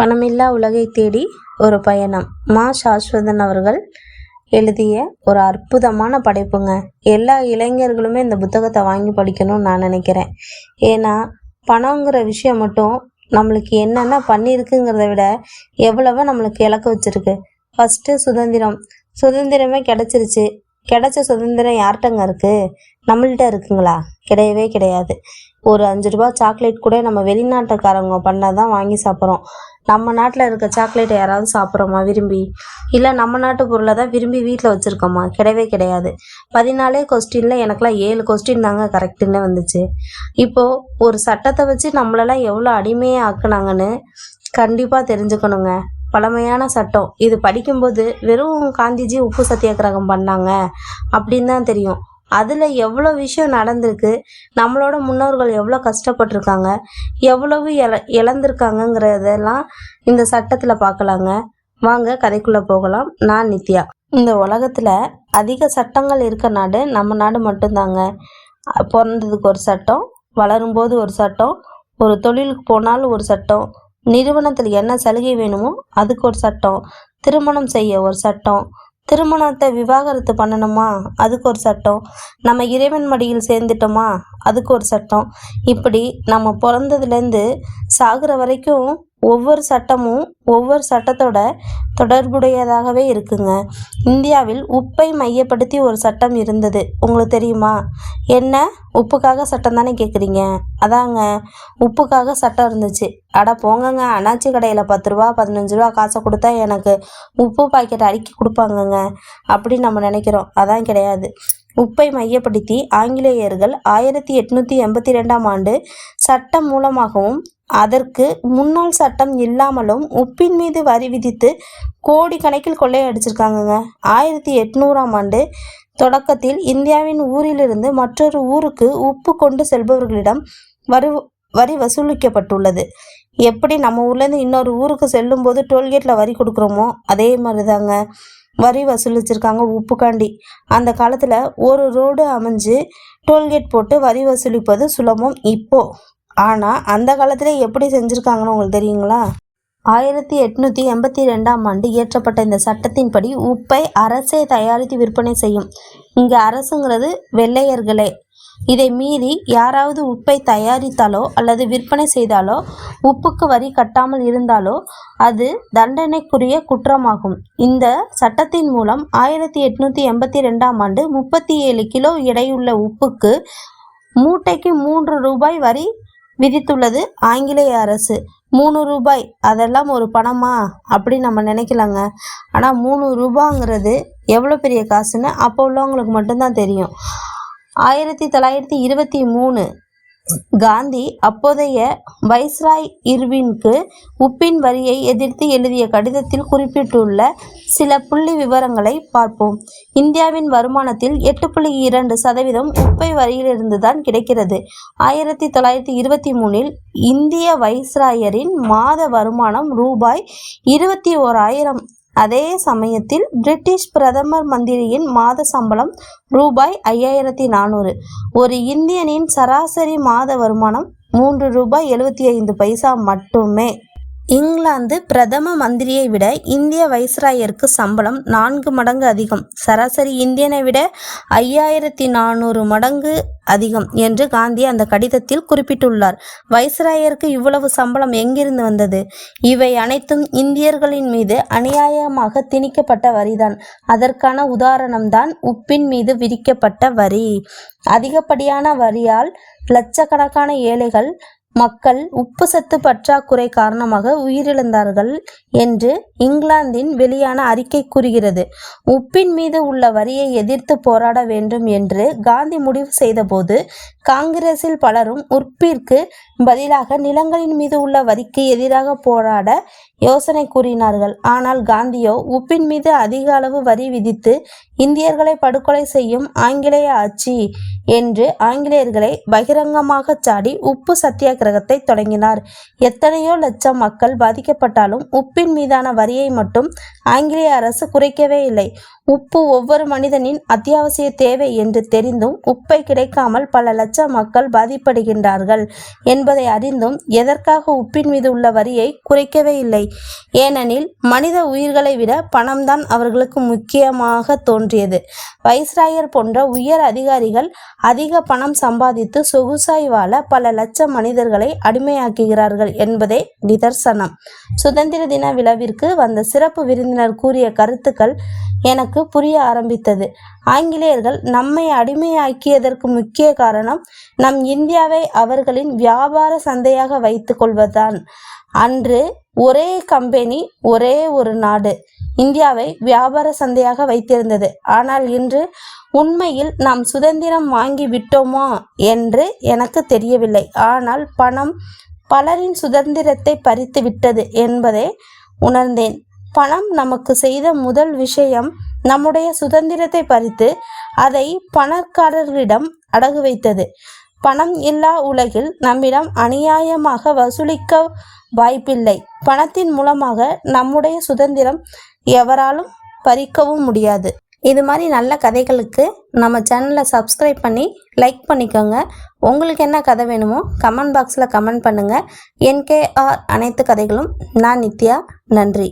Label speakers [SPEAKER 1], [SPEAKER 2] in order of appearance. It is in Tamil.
[SPEAKER 1] பணமில்லா உலகை தேடி ஒரு பயணம். மா சாஸ்வதன் அவர்கள் எழுதிய ஒரு அற்புதமான படைப்புங்க. எல்லா இளைஞர்களுமே இந்த புத்தகத்தை வாங்கி படிக்கணும்னு நான் நினைக்கிறேன். ஏன்னா பணங்கிற விஷயம் மட்டும் நம்மளுக்கு என்னென்ன பண்ணியிருக்குங்கிறத விட எவ்வளவோ நம்மளுக்கு இலக்கு வச்சிருக்கு. ஃபஸ்ட்டு சுதந்திரம். சுதந்திரமே கிடச்சிருச்சு. கிடைச்ச சுதந்திரம் யார்கிட்டங்க இருக்குது நம்மள்கிட்ட இருக்குங்களா? கிடையவே கிடையாது. ஒரு அஞ்சு ரூபா சாக்லேட் கூட நம்ம வெளிநாட்டுக்காரங்க பண்ணால் தான் வாங்கி சாப்பிட்றோம். நம்ம நாட்டில் இருக்க சாக்லேட்டை யாராவது சாப்பிட்றோமா விரும்பி? இல்லை நம்ம நாட்டு பொருளை தான் விரும்பி வீட்டில் வச்சுருக்கோமா? கிடையவே கிடையாது. பதினாலே கொஸ்டினில் எனக்குலாம் ஏழு கொஸ்டின் தாங்க கரெக்டுன்னு வந்துச்சு. இப்போது ஒரு சட்டத்தை வச்சு நம்மளெல்லாம் எவ்வளோ அடிமையாக ஆக்குனாங்கன்னு கண்டிப்பாக தெரிஞ்சுக்கணுங்க. பழமையான சட்டம். இது படிக்கும்போது வெறும் காந்திஜி உப்பு சத்தியாகிரகம் பண்ணாங்க அப்படின்னு தான் தெரியும். அதில் எவ்வளோ விஷயம் நடந்திருக்கு நம்மளோட முன்னோர்கள் எவ்வளோ கஷ்டப்பட்டிருக்காங்க எவ்வளவு இல இழந்திருக்காங்கங்கிறதெல்லாம் இந்த சட்டத்தில் பார்க்கலாங்க வாங்க கதைக்குள்ளே போகலாம். நான் நித்யா. இந்த உலகத்தில் அதிக சட்டங்கள் இருக்க நாடு நம்ம நாடு மட்டும்தாங்க. பிறந்ததுக்கு ஒரு சட்டம் வளரும்போது ஒரு சட்டம் ஒரு தொழிலுக்கு போனாலும் ஒரு சட்டம் நிறுவனத்தில் என்ன சலுகை வேணுமோ அதுக்கு ஒரு சட்டம் திருமணம் செய்ய ஒரு சட்டம் திருமணத்தை விவாகரத்து பண்ணணுமா? அதுக்கு ஒரு சட்டம். நம்ம இறைவன் மடியில் சேர்ந்துட்டோமா? அதுக்கு ஒரு சட்டம். இப்படி நம்ம பிறந்ததுலேருந்து சாகுற வரைக்கும் ஒவ்வொரு சட்டமும் ஒவ்வொரு சட்டத்தோட தொடர்புடையதாகவே இருக்குங்க. இந்தியாவில் உப்பை மையப்படுத்தி ஒரு சட்டம் இருந்தது. உங்களுக்கு தெரியுமா? என்ன? உப்புக்காக சட்டம் தானே கேட்குறீங்க அதாங்க. உப்புக்காக சட்டம் இருந்துச்சு. அட போங்கங்க. அண்ணாச்சி கடையில் பத்து ரூபா பதினஞ்சு ரூபா காசை கொடுத்தா எனக்கு உப்பு பாக்கெட் அடுக்கி கொடுப்பாங்கங்க. அப்படின்னு நம்ம நினைக்கிறோம். அதான் கிடையாது. உப்பை மையப்படுத்தி ஆங்கிலேயர்கள் ஆயிரத்தி எட்நூற்றி எண்பத்தி ரெண்டாம் ஆண்டு சட்டம் மூலமாகவும் அதற்கு முன்னாள் சட்டம் இல்லாமலும் உப்பின் மீது வரி விதித்து கோடிக்கணக்கில் கொள்ளையடிச்சிருக்காங்கங்க. ஆயிரத்தி எட்நூறாம் ஆண்டு தொடக்கத்தில் இந்தியாவின் ஊரிலிருந்து மற்றொரு ஊருக்கு உப்பு கொண்டு செல்பவர்களிடம் வரி வரி வசூலிக்கப்பட்டுள்ளது. எப்படி நம்ம ஊர்லேருந்து இன்னொரு ஊருக்கு செல்லும்போது டோல்கேட்டில் வரி கொடுக்குறோமோ அதே மாதிரி தாங்க வரி வசூலிச்சிருக்காங்க உப்புக்காண்டி. அந்த காலத்தில் ஒரு ரோடு அமைஞ்சு டோல்கேட் போட்டு வரி வசூலிப்பது சுலபம் இப்போது ஆனால் அந்த காலத்தில் எப்படி செஞ்சுருக்காங்கன்னு உங்களுக்கு தெரியுங்களா? ஆயிரத்தி எட்நூற்றி எண்பத்தி ரெண்டாம் ஆண்டு இயற்றப்பட்ட இந்த சட்டத்தின்படி உப்பை அரசே தயாரித்து விற்பனை செய்யும். இங்கே அரசுங்கிறது வெள்ளையர்களே. இதை மீறி யாராவது உப்பை தயாரித்தாலோ அல்லது விற்பனை செய்தாலோ உப்புக்கு வரி கட்டாமல் இருந்தாலோ அது தண்டனைக்குரிய குற்றமாகும். இந்த சட்டத்தின் மூலம் ஆயிரத்தி எட்நூற்றி எண்பத்தி ரெண்டாம் ஆண்டு முப்பத்தி ஏழு கிலோ எடையுள்ள உப்புக்கு மூட்டைக்கு மூன்று ரூபாய் வரி விதித்துள்ளது ஆங்கிலேய அரசு. மூணு ரூபாய். அதெல்லாம் ஒரு பணமா? அப்படின்னு நம்ம நினைக்கலாங்க. ஆனால் மூணு ரூபாங்கிறது எவ்வளோ பெரிய காசுன்னு அப்போ உள்ளவங்களுக்கு மட்டும்தான் தெரியும். ஆயிரத்தி தொள்ளாயிரத்தி இருபத்தி மூணு காந்தி அப்போதைய வைஸ்ராய் இர்வினுக்கு உப்பின் வரியை எதிர்த்து எழுதிய கடிதத்தில் குறிப்பிட்டுள்ள சில புள்ளி விவரங்களை பார்ப்போம். இந்தியாவின் வருமானத்தில் எட்டு புள்ளி இரண்டு சதவீதம் உப்பை வரியிலிருந்து தான் கிடைக்கிறது. ஆயிரத்தி தொள்ளாயிரத்தி இருபத்தி மூணில் இந்திய வைஸ்ராயரின் மாத வருமானம் ரூபாய் இருபத்தி ஓராயிரம் அதே சமயத்தில் பிரிட்டிஷ் பிரதமர் மந்திரியின் மாத சம்பளம் ரூபாய் ஐயாயிரத்தி நானூறு. ஒரு இந்தியனின் சராசரி மாத வருமானம் மூன்று ரூபாய் எழுபத்தி ஐந்து பைசா மட்டுமே. இங்கிலாந்து பிரதம மந்திரியை விட இந்திய வைஸ்ராயருக்கு சம்பளம் நான்கு மடங்கு அதிகம். சராசரி இந்தியனை விட ஐயாயிரத்தி நானூறு மடங்கு அதிகம் என்று காந்தி அந்த கடிதத்தில் குறிப்பிட்டுள்ளார். வைஸ்ராயருக்கு இவ்வளவு சம்பளம் எங்கிருந்து வந்தது? இவை அனைத்தும் இந்தியர்களின் மீது அநியாயமாக திணிக்கப்பட்ட வரிதான். அதற்கான உதாரணம்தான் உப்பின் மீது விதிக்கப்பட்ட வரி. அதிகப்படியான வரியால் லட்சக்கணக்கான ஏழைகள் மக்கள் உப்பு சத்து பற்றாக்குறை காரணமாக உயிரிழந்தார்கள் என்று இங்கிலாந்தின் வெளியான அறிக்கை கூறுகிறது. உப்பின் மீது உள்ள வரியை எதிர்த்து போராட வேண்டும் என்று காந்தி முடிவு செய்தபோது காங்கிரஸில் பலரும் உப்பிற்கு பதிலாக நிலங்களின் மீது உள்ள வரிக்கு எதிராக போராட யோசனை கூறினார்கள். ஆனால் காந்தியோ உப்பின் மீது அதிக அளவு வரி விதித்து இந்தியர்களை படுகொலை செய்யும் ஆங்கிலேய ஆட்சி என்று ஆங்கிலேயர்களை பகிரங்கமாக சாடி உப்பு சத்தியாக சத்தியாகிரகத்தை தொடங்கினார். எத்தனையோ லட்சம் மக்கள் பாதிக்கப்பட்டாலும் உப்பின் மீதான வரியை மட்டும் ஆங்கிலேய அரசு குறைக்கவே இல்லை. உப்பு ஒவ்வொரு மனிதனின் அத்தியாவசிய தேவை என்று தெரிந்தும் உப்பை கிடைக்காமல் பல லட்சம் மக்கள் பாதிப்படுகின்றார்கள் என்பதை அறிந்தும் எதற்காக உப்பின் மீது உள்ள வரியை குறைக்கவே இல்லை? ஏனெனில் மனித உயிர்களை விட பணம்தான் அவர்களுக்கு முக்கியமாக தோன்றியது. வைஸ்ராயர் போன்ற உயர் அதிகாரிகள் அதிக பணம் சம்பாதித்து சொகுசாய் வாழ பல லட்சம் மனிதர்கள் அடிமையாக்குகிறார்கள் என்பதே நிதர்சனம். சுதந்திர தின விழாவிற்கு வந்த சிறப்பு விருந்தினர் கூறிய கருத்துக்கள் எனக்கு புரிய ஆரம்பித்தது. ஆங்கிலேயர்கள் நம்மை அடிமையாக்கியதற்கு முக்கிய காரணம் நம் இந்தியாவை அவர்களின் வியாபார சந்தையாக வைத்துக் கொள்வதுதான். அன்று ஒரே கம்பெனி ஒரே ஒரு நாடு. இந்தியாவை வியாபார சந்தையாக வைத்திருந்தது. ஆனால் இன்று உண்மையில் நாம் சுதந்திரம் வாங்கி விட்டோமா என்று எனக்கு தெரியவில்லை. ஆனால் பணம் பலரின் சுதந்திரத்தை பறித்து விட்டது என்பதை உணர்ந்தேன். பணம் நமக்கு செய்த முதல் விஷயம் நம்முடைய சுதந்திரத்தை பறித்து அதை பணக்காரர்களிடம் அடகு வைத்தது. பணம் இல்லா உலகில் நம்மிடம் அநியாயமாக வசூலிக்க வாய்ப்பில்லை. பணத்தின் மூலமாக நம்முடைய சுதந்திரம் எவராலும் பறிக்கவும் முடியாது. இது மாதிரி நல்ல கதைகளுக்கு நம்ம சேனலை சப்ஸ்கிரைப் பண்ணி லைக் பண்ணிக்கோங்க. உங்களுக்கு என்ன கதை வேணுமோ கமெண்ட் பாக்ஸில் கமெண்ட் பண்ணுங்கள் என்கேஆர் அனைத்து கதைகளும் நான் நித்யா நன்றி.